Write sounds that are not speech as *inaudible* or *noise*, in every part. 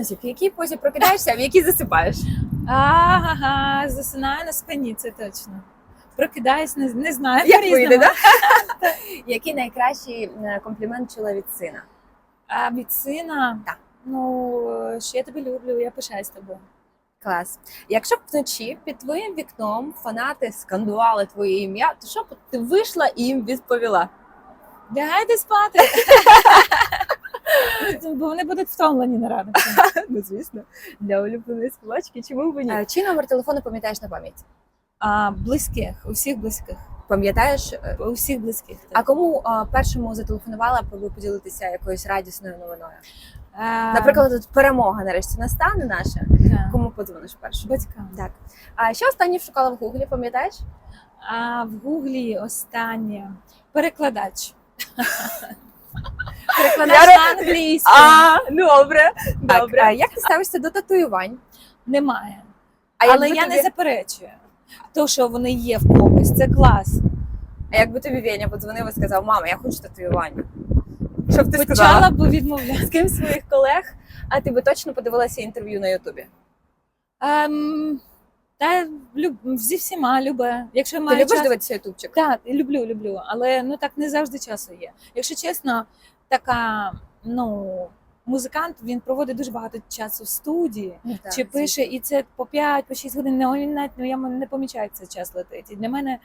плюс-мінус, в якій позі прокидаєшся, а в якій засипаєш? Ага, засинаю на спині, це точно. Прокидаюсь, не, не знаю. Як вийде, да? *laughs* Який найкращий е, комплімент чула від сина? А від сина, Так. ну, що я тебе люблю, я пишаюсь тобою. Клас. Якщо б вночі під твоїм вікном фанати скандували твоє ім'я, то що б ти вийшла і їм відповіла? Лягайте спати. *laughs* *laughs* Бо вони будуть втомлені на ранок. *laughs* Ну, звісно, для улюбленої співачки, чому б ні? Чи номер телефону пам'ятаєш на пам'ять? А близьких, усіх близьких. Пам'ятаєш? е, Усіх близьких. А кому а, першому зателефонувала, аби поділитися якоюсь радісною новиною? а, Наприклад, тут перемога нарешті настане наша. так. Кому подзвониш першим? батькам. Так. А що останнє шукала в гуглі, пам'ятаєш? А в гуглі останнє перекладач. *laughs* Перекладач Я на англійську. А, добре. Так, Добре. А як ти ставишся до татуювань? Немає. А Але якби я тобі- не заперечую. То, що вони є в когось, це клас. А якби тобі Веня подзвонив і сказав, мама, я хочу татуювання. Що б ти Почала сказала? б відмовляти. З ким з своїх колег, а ти би точно подивилася інтерв'ю на Ютубі. Ем, та люб, зі всіма любе. Якщо Ти маю любиш час, дивитися ютубчик? Так, люблю, люблю. Але ну так не завжди часу є. Якщо чесно, така ну. Музикант він проводить дуже багато часу в студії, Ну, так, чи пише, і це по 5 по 6 годин. Не він навіть ну, я не помічаю, цей час летить. І для мене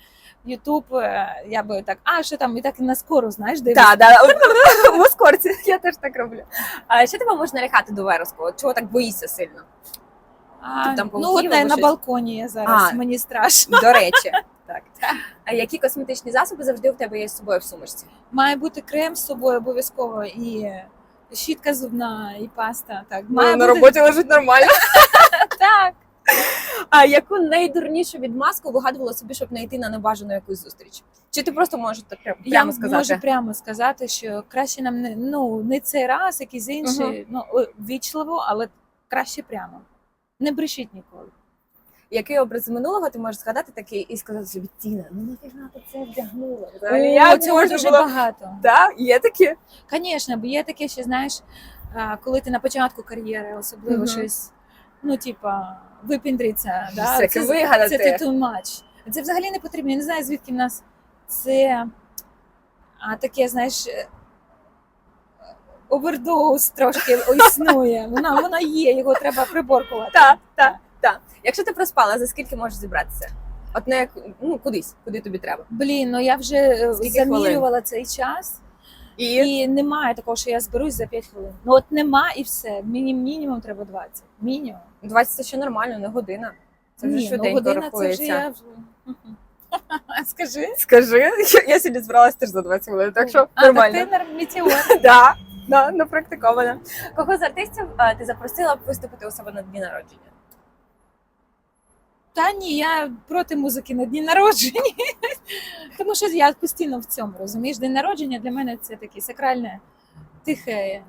Ютуб, е, я би так, а що там, і так на скору, знаєш, дивишся. Так, да, в *laughs* ускорці. Я теж так роблю. А що тебе можна лякати до вереску? Чого так боїшся сильно? А, Ти там ну, от на, або на щось? балконі я зараз, А. мені страшно. До речі, *laughs* так. А які косметичні засоби завжди у тебе є з собою в сумочці? Має бути крем з собою обов'язково і щітка зубна, і паста. Так, Ну, має на бути... роботі лежить нормально. *laughs* Так. А яку найдурнішу відмазку вигадувала собі, щоб не йти на небажану якусь зустріч? Чи ти просто можеш так прямо, Я сказати? можу прямо сказати, що краще нам не ну не цей раз, якийсь інший, ну вічливо, але краще прямо. Не брешіть ніколи. Який образ минулого ти можеш згадати такий і сказати собі, Тіна, ну нафіга ти це вдягнула? Взагалі, як цього дуже було? багато. Да, є такі? Звісно, бо є таке, що знаєш, коли ти на початку кар'єри, особливо Мгм. щось, ну типа, випіндриться, да? Це, вигадати. це too much. Це взагалі не потрібно. Я не знаю, звідки в нас це а, таке, знаєш, овердоуз трошки існує. Воно, воно є, його треба приборкувати. Так, так, так. Якщо ти проспала, за скільки можеш зібратися? От не ну кудись, куди тобі треба. Блін, ну я вже е, Скільки замірювала цей час, І, і немає такого, що я зберусь за 5 хвилин. Ну от нема і все. Міні, мінімум треба 20. Мінімум. 20 це ще нормально, не година. Це вже Ні, ну, швиденько година рахується. це вже я вже. *laughs* Скажи. Скажи, я, *laughs* я сьогодні збиралася теж за 20 хвилин, так що А, нормально. так ти метеор. *laughs* Да, да, напрактикована. Кого з артистів е, ти запросила б виступити у себе на дні народження? Та ні, я проти музики на дні народження. *laughs* Тому що я постійно в цьому розумієш. День народження для мене це таке сакральне, тихе.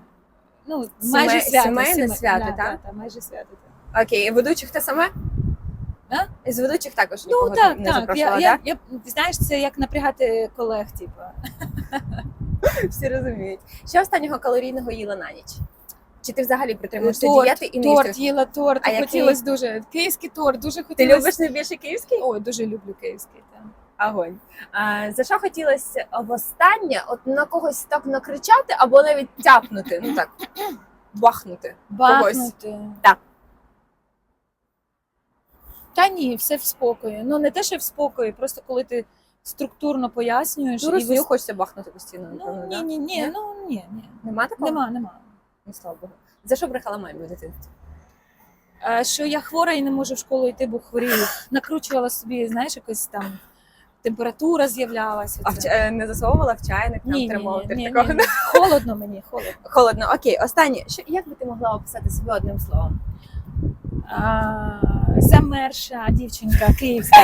Ну, майже Сімей- свято. сімейне свято, да, так? да, да, майже свято. так. Окей, ведучих те саме? А? Із ведучих також Ну нікого так, не так. Я, так? я, я, знаєш, це як напрягати колег, типу. *laughs* Всі розуміють. Що останнього калорійного їла на ніч? Чи ти взагалі притримуєшся Торт, дієти і не торт, їсти? їла торт, А хотілося дуже. Київський торт, дуже Ти любиш найбільше київський? Ой, дуже люблю київський. Так. Огонь. А, за що хотілося востаннє от на когось так накричати або навіть тяпнути? Ну так, бахнути. Бахнути. Так. Та ні, все в спокої. Ну не те, що в спокої, просто коли ти структурно пояснюєш Ну, і хочеться бахнути постійно, напевно, Ну, да? ні, ні, ні, Ні? ну ні, ні. Нема такого? Нема, нема. Ну, слава Богу. За що брехала мамі в дитинстві? А, що я хвора і не можу в школу йти, бо хворію. Накручувала собі, знаєш, якось там температура з'являлася. А в ча- е, не засовувала в чайник, там ні, ні, термометр ні, ні, ні. Холодно мені, холодно. Холодно. Окей, останнє. Що, як би ти могла описати себе одним словом? А, замерша дівчинка київська.